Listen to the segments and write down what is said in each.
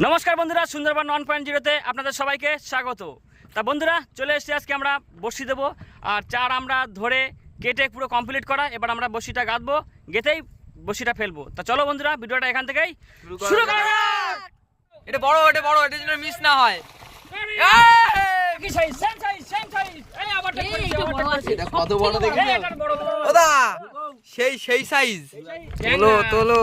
নমস্কার বন্ধুরা Sundarban one point জিরোতে আপনাদের সবাইকে স্বাগত। তা বন্ধুরা চলে এসেছি আজকে আমরা বসি দেবো। আর চার আমরা ধরে কেটে পুরো কমপ্লিট করা এবার আমরা বসিটা গাঁথবো গেতেই বসিটা ফেলব। তা চলো বন্ধুরা ভিডিওটা এখান থেকেই শুরু করা যাক। এটা বড় এটা বড় এটা যেন মিস না হয়। কত বড় সেই সেই সাইজ তোলো তোলো।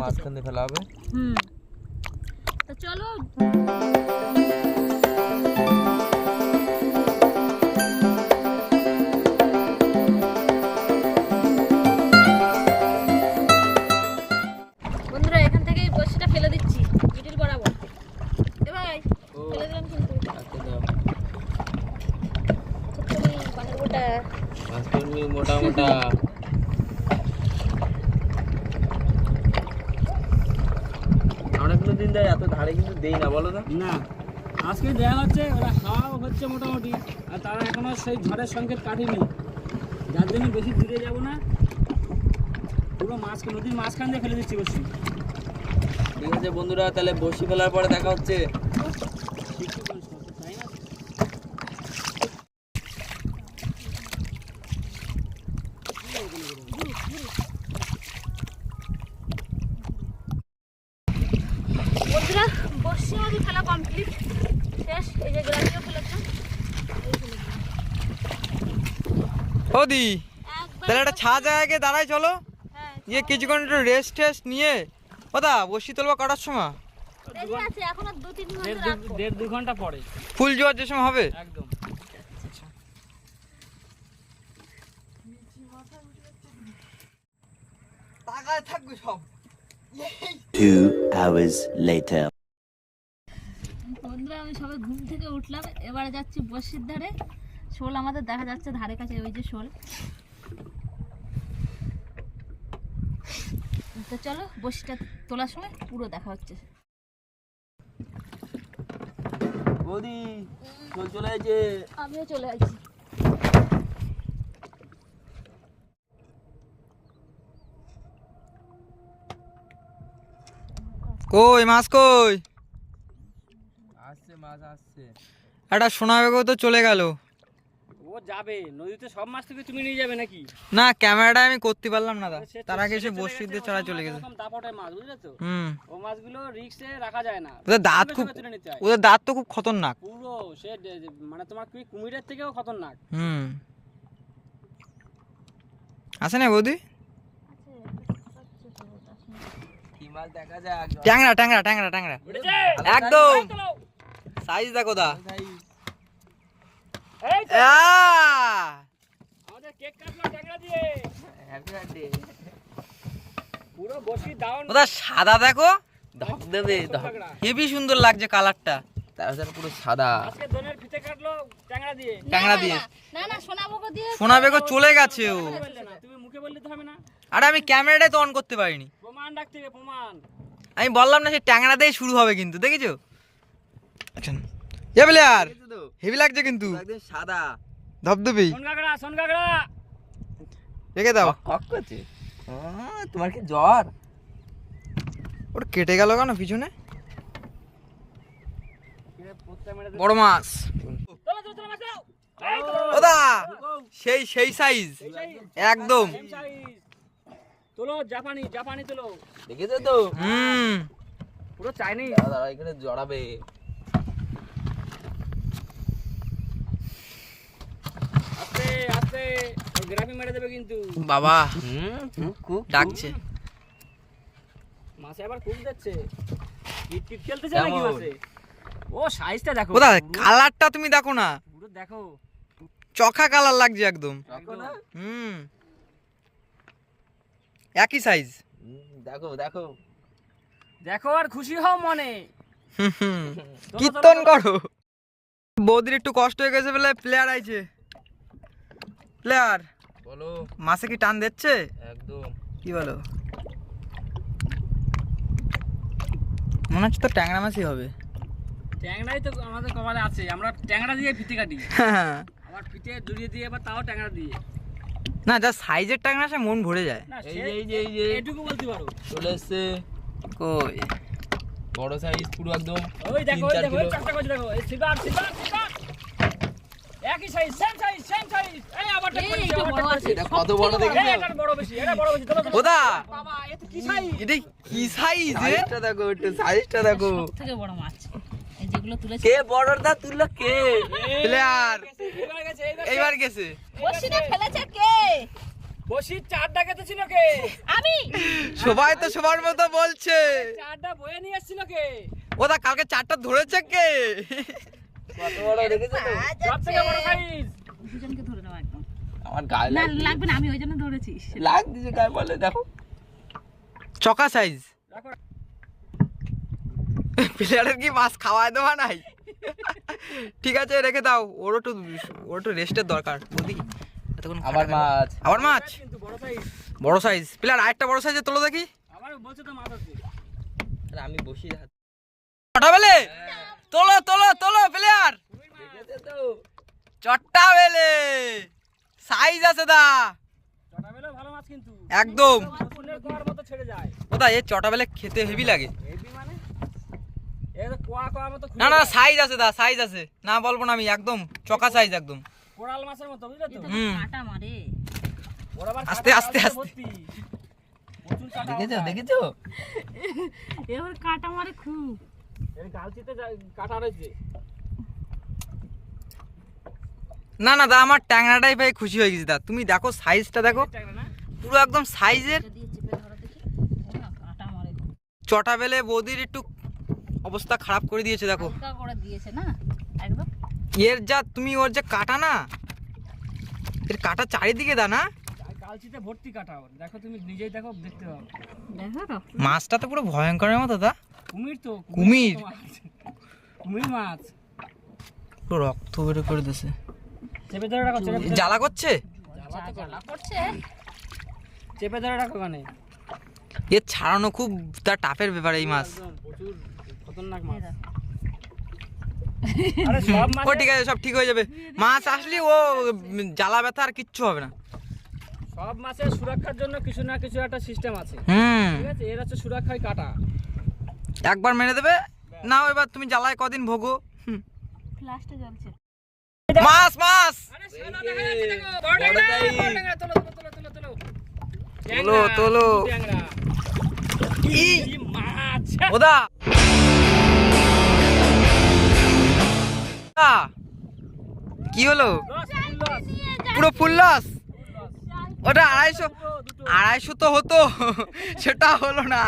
মাঝখান দিয়ে ফেলা হবে হুম তো চলো দিন দেয় এত ধারে কিন্তু দেই না বলো তো। না আজকে দেখা হচ্ছে ওরা হাওয়া হচ্ছে মোটামুটি আর তারা এখনও সেই ঝড়ের সংকেত কাটেনি। যার জন্য বেশি দূরে যাব না। পুরো মাছ নদীর মাঝখান দিয়ে ফেলে দিচ্ছি বসি। ঠিক আছে বন্ধুরা তাহলে বসি ফেলার পরে দেখা হচ্ছে তাই না বন্ধুরা বসি আমাদের খেলা কমপ্লিট শেষ এই যে গ্রামীয় ফেলেছে ওদি তাহলে একটা ছা জায়গায় দাঁড়াই চলো। হ্যাঁ গিয়ে কিছুক্ষণ একটু রেস্ট টেস্ট নিয়ে ওদা বসি তুলবা কটার সময়? দেড় দু ঘণ্টা পরে। ফুল জোয়ার যে সময় হবে? একদম। তাকায় থাকবে সব। Two hours later. বন্ধুরা আমি সবে ঘুম থেকে উঠলাম। এবারে যাচ্ছি বসির ধারে। শোল আমাদের দেখা যাচ্ছে ধারে কাছে ওই যে শোল। তো চলো বসিটা তোলার সময় পুরো দেখা হচ্ছে। বৌদি চল আমিও চলে আসছি। কই মাছ কই? আসছে মাছ আসছে। একটা সোনা বেগও তো চলে গেল। ও যাবে নদীতে সব মাছ থেকে তুমি নিয়ে যাবে নাকি? না ক্যামেরাটা আমি করতে পারলাম না তার আগে সে বসির দিয়ে চড়া চলে গেছে। দাপটের মাছ বুঝলে তো? হুম। ও মাছগুলো রিক্সে রাখা যায় না। ওদের দাঁত খুব। ওদের দাঁত তো খুব খতরনাক। পুরো সে মানে তোমার কি কুমিরের থেকেও খতরনাক? হুম। আছে না বৌদি কি মাছ দেখা যাক ট্যাংরা ট্যাংরা ট্যাংরা ট্যাংরা। একদম। সাইজ দেখো দা। সাদা দেখো। হেভি সুন্দর লাগছে কালারটা। তারপর পুরো সাদা। আজকে দনের ফিতে কাটলো ট্যাংরা দিয়ে। ট্যাংরা দিয়ে? না না সোনা বকো দিয়ে সোনা বেগও চলে গেছে ও। বললে না তুমি মুখে বললে তো হবে না। আরে আমি ক্যামেরাটাই তো অন করতে পারিনি। আমি বললাম না সে ট্যাংরা দিয়ে শুরু হবে কিন্তু দেখেছ? আচ্ছা এ বলে আর হেভি লাগছে কিন্তু। একদম সাদা। ধবধবি রেখে দাও। কক করছে। তোমার কি জ্বর? ওর কেটে গেল কেন পিছনে পোস্তা মেরে দে। বড় মাছ। ওদা সেই সেই সাইজ একদম। তোলো জাপানি জাপানি তোলো। দেখেছ তো? হুম। পুরো চাইনিজ দাদা দাদা এখানে জড়াবে। আস্তে আস্তে। গ্রাফি মেরে দেবে কিন্তু। বাবা হুম হুম, খুব ডাকছে। মাছে আবার খুব যাচ্ছে খেলতেছে নাকি কেমন? মাছে? ও সাইজটা দেখো। পুরো- কালারটা তুমি দেখো না। পুরো দেখো। চখা কালার লাগছে একদম। দেখো না? হুম। একই সাইজ দেখো দেখো। দেখো আর খুশি হও মনে। হুম, হুম। কীর্তন করো। বৌদির একটু কষ্ট হয়ে গেছে বলে প্লেয়ার আইছে। প্লেয়ার বলো। মাসে কি টান দিচ্ছে? একদম। কি বলো? মনে হচ্ছে তো ট্যাংরা মাছই হবে। ট্যাংরাই তো আমাদের কপালে আছে আমরা ট্যাংরা দিয়ে ফিতে কাটি। হ্যাঁ। আবার ফিতে জড়িয়ে দিয়ে আবার তাও ট্যাংরা দিয়ে। না যা সাইজের ট্যাংরা সে মন ভরে যায়। এই যে এই যে এই যে। এটুকু বলতে পারো। চলে এসছে। কই? বড় সাইজ পুরো একদম। ওই দেখো ওই দেখো চারটা দেখো। এই সিলভার সিলভার সিলভার একই size same size same size এই আবার এই, এইটা বড় আছে। এটা কত বড় এটা বড় বেশি এটা বড় বেশি। চলো। ওদা! বাবা এ তো কি সাইজ এটা কি সাইজ সাইজটা দেখো একটু সাইজটা দেখো। বড় মাছ। তুলেছে। কে বড়টা তুললো কে? প্লেয়ার। এইবার এইবার গেছে। বসিটা ফেলেছে কে? বসি চারটা খেতে ছিল কে? আমি। সবাই তো সবার মতো বলছে। চারটা বয়ে নিয়ে এসেছিল কে? ওদা কালকে চারটা ধরেছে কে? কত বড় দেখেছ তো? সব থেকে বড় সাইজ দুজনকে ধরে নেওয়া একদম। আমার গায়ে না লাগবে। না আমি ওই জন্য ধরেছি। লাগ দিছে গায়ে বলে দেখো। চকা সাইজ দেখো প্লেয়ারের কি মাছ খাওয়ায় দেওয়া নাই? ঠিক আছে রেখে দাও। ওর একটু ওর একটু রেস্টের দরকার বুঝলি? এতক্ষণ আবার মাছ। আবার মাছ? কিন্তু বড় সাইজ বড় সাইজ প্লেয়ার আরেকটা বড় সাইজে তোলো দেখি। আবার বলছে তো মাছ আছে আর আমি বসি হাত চটা বেলে তোলো তোলো তোলো প্লেয়ার চট্টা বেলে সাইজ আছে দা। একদম। রসুনের কোয়ার মতো ছেড়ে যায়। ওদা এই চটা বেলে খেতে হেভি লাগে হেভি মানে এ তো কোয়া কোয়া মতো না না সাইজ আছে দা সাইজ আছে। না বলব না আমি একদম চকা সাইজ একদম। কোরাল মাছের মতো বুঝলে তো? কাটা মারে। আস্তে, আস্তে, আস্তে। দেখেছ দেখেছ? এবার কাটা মারে খুব। এর গালচিতে কাঁটা রয়েছে। না না দা আমার ট্যাংরাটাই ভাই খুশি হয়ে গেছি দা। তুমি দেখো সাইজটা দেখো। পুরো একদম সাইজের। চটা বেলে বৌদির একটু অবস্থা খারাপ করে দিয়েছে দেখো। করে দিয়েছে না? একদম। এর যা তুমি ওর যে কাটা না এর কাটা চারিদিকে দা না? ভর্তি কাঁটা ওর। দেখো তুমি নিজেই দেখো দেখতে পাবো। মাছটা তো পুরো ভয়ঙ্করের মতো দা। কুমির তো কুমির? মাছ। কুমির মাছ। পুরো রক্ত বের করে দিয়েছে চেপে ধরে রাখো জ্বালা করছে? জ্বালা তো করে। জ্বালা করছে। চেপে ধরে রাখো ওখানে। এর ছাড়ানো খুব তার টাফের ব্যাপার এই মাছ। খতরনাক মাছ। এই দেখো। আরে সব ও ঠিক আছে সব ঠিক হয়ে যাবে। মাছ আসলে ও জ্বালা ব্যথা আর কিচ্ছু হবে না। সব মাছের সুরক্ষার জন্য কিছু না কিছু একটা সিস্টেম আছে। ঠিক আছে এর হচ্ছে সুরক্ষায় কাটা। একবার মেরে দেবে নাও এবার তুমি জ্বালায় কদিন ভোগো। জ্বলছে। মাছ মাছ! দেখা কি হলো? পুরো ফুল লস ওটা আড়াইশো। আড়াইশো তো হতো। সেটা হলো না।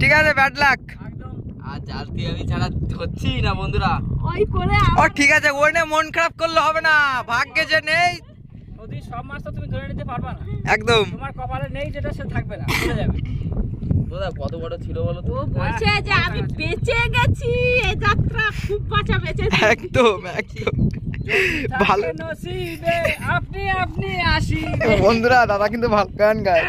ঠিক আছে ব্যাড লাক একদম আর জাল ছাড়া হচ্ছি না বন্ধুরা। ও ঠিক আছে ওই মন খারাপ করলে হবে না। ভাগ্যে যে নেই। সব মাছ তো তুমি ধরে নিতে পারবা না। একদম। তোমার কপালে নেই যেটা সে থাকবে না। চলে যাবে। দাদা কত বড় ছিল বলো তো? বলছে যে আমি বেঁচে গেছি এই যাত্রা খুব বাঁচা বেঁচে একদম একদম। ভালো। নসিবে আপনি আপনি আসি বন্ধুরা দাদা কিন্তু ভালো গান গায়।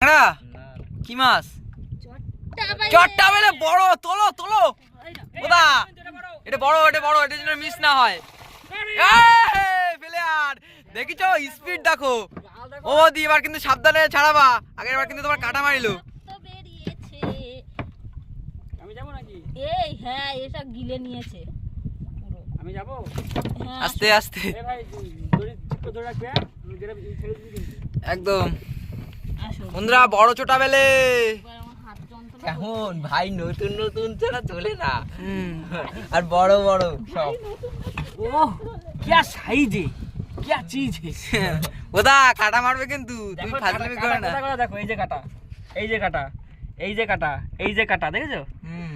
না কি মাছ? চট্টা চটটা বেলে বড় তোলো তোলো। ওদা এটা বড় এটা বড় এটা যেন মিস না হয়। প্লেয়ার দেখিছো? স্পিড দেখো। ও দি এবার কিন্তু সাবধানে ছাড়াবা। আগের বার কিন্তু তোমার কাটা মারিলো। আমি যাব নাকি? এই হ্যাঁ গিলে নিয়েছে আমি যাব? আস্তে আস্তে। হ্যাঁ? বড় ছোটা বেলে কেমন? ভাই নতুন নতুন ছাড়া চলে না। আর বড় বড় সব। ও কি সাইজে। क्या चीज है ওদা কাটা মারবে কিন্তু তুমি দেখো ফাজলামি কাটা- করে না কাটা কোথায় দেখো এই যে কাটা এই যে কাটা এই যে কাটা এই যে কাটা দেখেছো হুম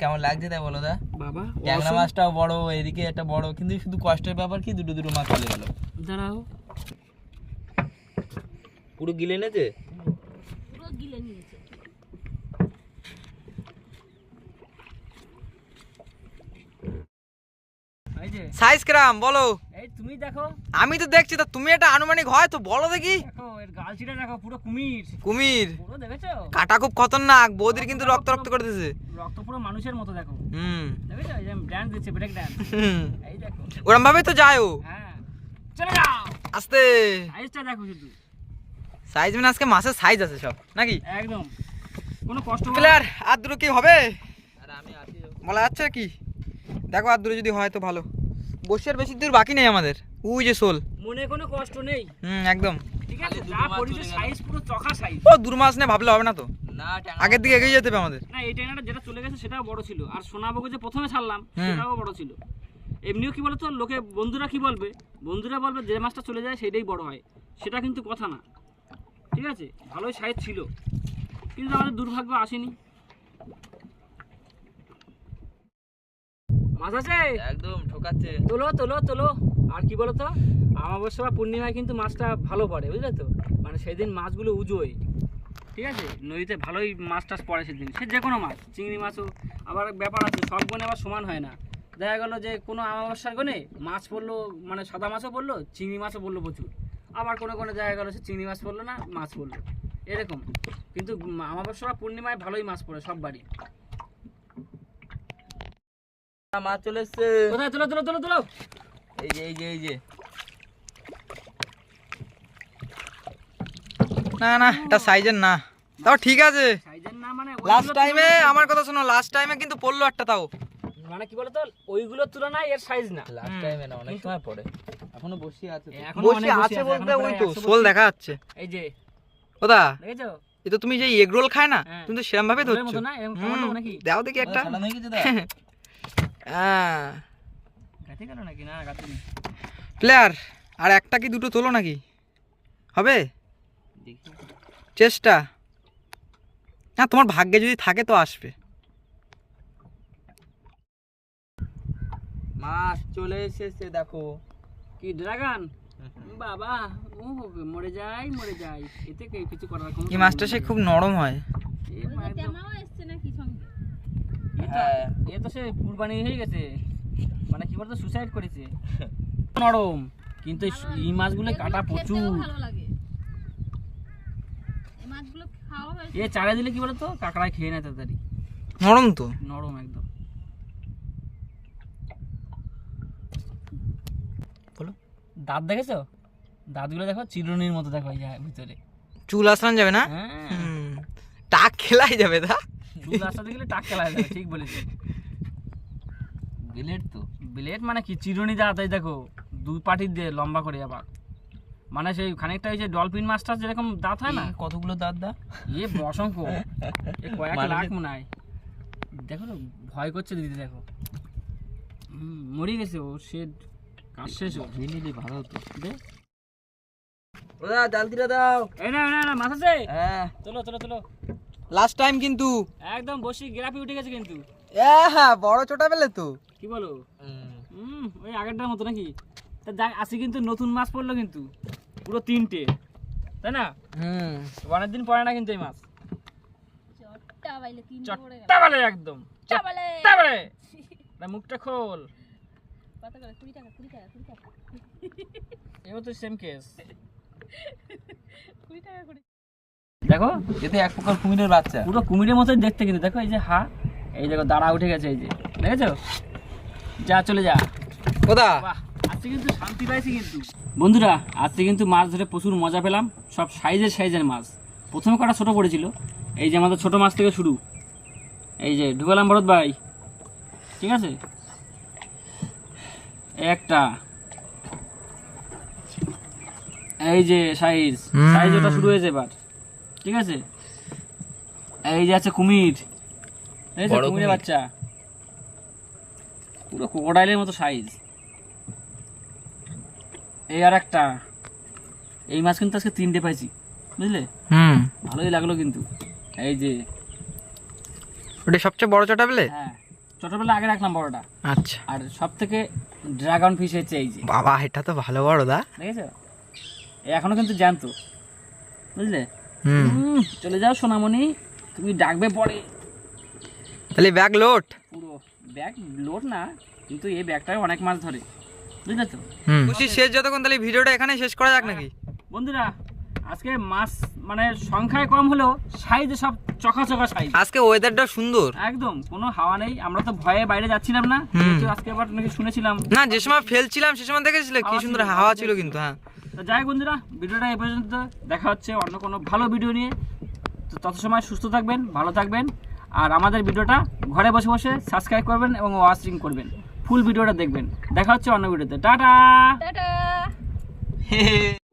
কেমন লাগছে তাই বলো দা বাবা ট্যাংরা মাছটাও বড় এদিকে একটা বড় কিন্তু শুধু কষ্টের ব্যাপার কি দুটো দুটো মাছ চলে গেল দাঁড়াও পুরো গিলে নেছে পুরো গিলে নিয়েছে যে সাইজ কিরাম বলো। এই তুমি দেখো। আমি তো দেখছি তা তুমি এটা আনুমানিক হয় তো বলো দেখি। দেখো এর গালচিটা দেখো পুরো কুমির। কুমির। পুরো দেখেছ? কাটা খুব খতরনাক বৌদির কিন্তু রক্ত রক্ত করে রক্ত পুরো মানুষের মতো দেখো। হুম। দেখেছ? এই যে ড্যান্স দিচ্ছে ব্রেক ড্যান্স এই দেখো। ওরম ভাবে তো যায় ও। হ্যাঁ। চলে যাও। আস্তে। সাইজটা দেখো শুধু। সাইজ মানে আজকে মাছের সাইজ আছে সব নাকি? একদম। কোনো কষ্ট হবে প্লেয়ার আর দুটো কি হবে? আর আমি আছি বলা যাচ্ছে কি? দেখো আর যদি হয় তো ভালো। বসিয়ার বেশি দূর বাকি নেই আমাদের। উই যে শোল। মনে কোনো কষ্ট নেই। হুম একদম। ঠিক আছে যা পড়েছে। সাইজ পুরো চকা সাইজ ও দূর মাস নিয়ে ভাবলে হবে না তো? না আগের দিকে এগিয়ে যেতে হবে আমাদের। না এই ট্রেনারটা যেটা চলে গেছে সেটাও বড় ছিল। আর সোনাবগো যে প্রথমে ছাড়লাম সেটাও বড় ছিল। এমনিও কি বলতো লোকে বন্ধুরা কি বলবে? বন্ধুরা বলবে যে মাছটা চলে যায় সেটাই বড় হয়। সেটা কিন্তু কথা না। ঠিক আছে? ভালোই সাইজ ছিল। কিন্তু আমাদের দুর্ভাগ্য আসেনি। মাছ আছে? একদম ঠকাচ্ছে। তোলো তোলো তোলো। আর কি বলতো? আমাবস্যা বা পূর্ণিমায় কিন্তু মাছটা ভালো পড়ে বুঝলে তো? মানে সেদিন মাছগুলো উজোয়। ঠিক আছে? নদীতে ভালোই মাছ টাছ পড়ে সেদিন। সে যে কোনো মাছ চিংড়ি মাছও আবার ব্যাপার আছে সব গনে আবার সমান হয় না। দেখা গেলো যে কোনো আমাবস্যার গনে মাছ পড়ল মানে সাদা মাছও পড়ল চিংড়ি মাছও পড়ল প্রচুর। আবার কোনো কোনো দেখা গেলো সে চিংড়ি মাছ পড়ল না মাছ পড়ল। এরকম। কিন্তু আমাবস্যা পূর্ণিমায় ভালোই মাছ পড়ে সব বাড়ি। মাছ চলে এসছে। কোথায়? তোলো তোলো তোলো তোলো। এই যে এই যে এই যে। না না এটা সাইজের না। তাও ঠিক আছে। মানে লাস্ট টাইমে আমার কথা শোনো লাস্ট টাইমে কিন্তু পড়ল একটা তাও। মানে কি বলতো? ওইগুলোর তুলনায় এর সাইজ না। লাস্ট টাইমে না অনেক সময় পড়ে। এখনও বসে আছে আছে বলতে ওই তো 100 শোল বসি। দেখা যাচ্ছে। এই যে। ওদা দেখেছ? এ তো তুমি যে এগ রোল খায় না হ্যাঁ। তুমি তো সেরকম ভাবে ধরছো? দাও দেখি একটা। হয়ে। গেল নাকি? না প্লেয়ার আর একটা কি দুটো তোলো নাকি? হবে? চেষ্টা। না তোমার ভাগ্যে যদি থাকে তো আসবে। মাছ চলে এসেছে দেখো। কি ড্রাগন? বাবা ও মরে যাই মরে যাই। এতে কে- কিছু করার কোনো এই মাছটা সে খুব নরম হয় এ মা একদম- টেমাও এসছে নাকি সঙ্গে এ তো- হ্যাঁ। এ তো সে কুরবানি হয়ে গেছে। মানে কি বলতো সুসাইড করেছে। নরম। কিন্তু এই মাছগুলো কাটা প্রচুর। ভালো লাগে। এই মাছগুলো খাওয়া হয়েছে। এ চাড়া দিলে কি বলতো কাঁকড়ায় খেয়ে নেয় তাড়াতাড়ি। নরম তো? নরম একদম। বলো। দাঁত দেখেছ? দাঁতগুলো দেখো চিরুনির মতো দেখো এই ভিতরে। চুল আসান যাবে না? হ্যাঁ। টাক খেলাই যাবে দা চুল রাস্তাতে গেলে টাক খেলা যাবে ঠিক বলেছে বিলেট তো। ব্লেড মানে কি? চিরুনি এই দেখো দুই পাটির দিয়ে লম্বা করে আবার। মানে সেই খানিকটা ওই যে ডলফিন মাছটা যেরকম দাঁত হয় না? কতগুলো দাঁত দা? এ অসংখ্য এ কয়েক লাখ মনে হয়। দেখো তো ভয় করছে দিদি দেখো। মরে গেছে ও সে কাজ শেষ ওর। নিলি ভালো হতো। জালতিটা দাও এই না না না মাছ আছে? হ্যাঁ। চলো চলো চলো। লাস্ট টাইম কিন্তু একদম বসি গ্রাফি উঠে গেছে কিন্তু। হ্যাঁ বড় চোটা পেলে তো। কি বলো? হুম। ওই আগেরটার মতো নাকি? তা দেখ আসি কিন্তু নতুন মাছ পড়ল কিন্তু পুরো তিনটে তাই না? হুম। অনেক দিন পরে না কিন্তু এই মাছ। চট্টা বলে একদম চট্টা বলে। না মুখটা খোল। এও তো সেম কেস কুড়ি টাকা করে দেখো এতে এক প্রকার কুমিরের বাচ্চা। পুরো কুমিরের মতোই দেখতে কিন্তু। দেখো এই যে হা এই দেখো দাঁড়া উঠে গেছে এই যে। দেখেছ? যা চলে যা। বাহ আজকে কিন্তু শান্তি পাইছি কিন্তু। বন্ধুরা আজকে কিন্তু মাছ ধরে প্রচুর মজা পেলাম। সব সাইজের সাইজের মাছ। প্রথমে কটা ছোট পড়েছিল। এই যে আমাদের ছোট মাছ থেকে শুরু। এই যে ঢুকালাম ভরত ভাই। ঠিক আছে? একটা। এই যে সাইজ। সাইজ ওটা শুরু হয়েছে এবার। ঠিক আছে? এই যে আছে কুমির। এই যে কুমিরের বাচ্চা। পুরো কোকোডাইলের মতো সাইজ এই আর একটা। এই মাছ কিন্তু আজকে তিনটে পাইছি। বুঝলে? হুম। ভালোই লাগল কিন্তু। এই যে। ওটা সবচেয়ে বড় চোটা পেলে হ্যাঁ। ছোটবেলা আগে রাখলাম বড়টা। আচ্ছা। আর সব থেকে ড্রাগন ফিশ হচ্ছে এই যে। বাবা এটা তো ভালো বড় দা। দেখেছ? এখনও কিন্তু জ্যান্ত। বুঝলে? চলে যাও সোনামণি তুমি ডাকবে পরে। তাহলে ব্যাগ লোড। পুরো ব্যাগ লোড না কিন্তু এই ব্যাগটায় অনেক মাছ ধরে বুঝলে তো বলছি শেষ যতক্ষণ তাহলে ভিডিওটা এখানে শেষ করা যাক নাকি? বন্ধুরা আজকে মাছ মানে সংখ্যায় কম হলেও সাইজে সব চকা চকা সাইজ আজকে ওয়েদারটা সুন্দর। একদম কোনো হাওয়া নেই আমরা তো ভয়ে বাইরে যাচ্ছিলাম না। আজকে আবার নাকি শুনেছিলাম। না যে সময় ফেলছিলাম সে সময় দেখেছিলে কি সুন্দর হাওয়া ছিল কিন্তু হ্যাঁ। তো যাই বন্ধুরা ভিডিওটা এই পর্যন্ত। দেখা হচ্ছে অন্য কোনো ভালো ভিডিও নিয়ে। তো তত সময় সুস্থ থাকবেন ভালো থাকবেন। আর আমাদের ভিডিওটা ঘরে বসে বসে সাবস্ক্রাইব করবেন এবং ওয়াশিং করবেন। ফুল ভিডিওটা দেখবেন। দেখা হচ্ছে অন্য ভিডিওতে। টাটা! টাটা!